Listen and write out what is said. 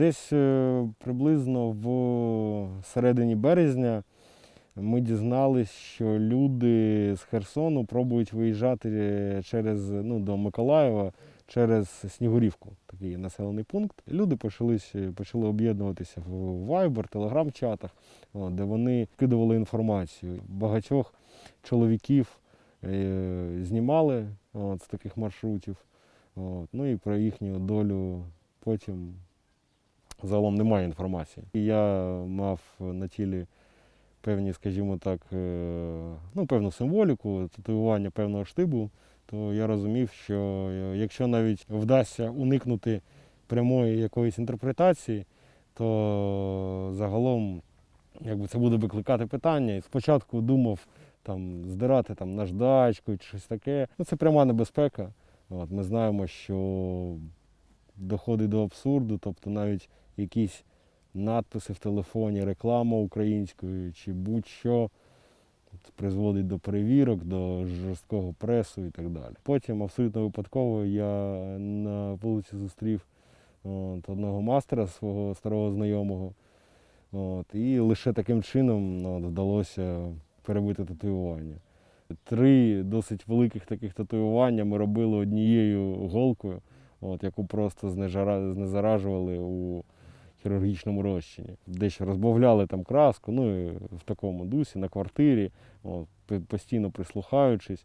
Десь е, приблизно в середині березня ми дізналися, що люди з Херсону пробують виїжджати через ну, до Миколаєва через Снігурівку, такий населений пункт. Люди почали, почали об'єднуватися в Viber, телеграм-чатах, де вони кидували інформацію. Багатьох чоловіків е, знімали от, з таких маршрутів. От, ну і про їхню долю потім загалом немає інформації. І я мав на тілі певні, скажімо так, е, ну, певну символіку, татуювання певного штибу, то я розумів, що е, якщо навіть вдасться уникнути прямої якоїсь інтерпретації, то загалом якби це буде викликати питання. І спочатку думав там, здирати там, наждачку чи щось таке. Ну, це пряма небезпека. От, ми знаємо, що доходить до абсурду, тобто навіть якісь надписи в телефоні, реклама українською чи будь-що призводить до перевірок, до жорсткого пресу і так далі. Потім абсолютно випадково я на вулиці зустрів от, одного мастера свого старого знайомого. От, і лише таким чином от, вдалося перебити татуювання. Три досить великих таких татуювання ми робили однією голкою, от, яку просто знезаражували у хірургічному розчині. Дещо розбавляли там краску, ну і в такому дусі на квартирі, от, постійно прислухаючись.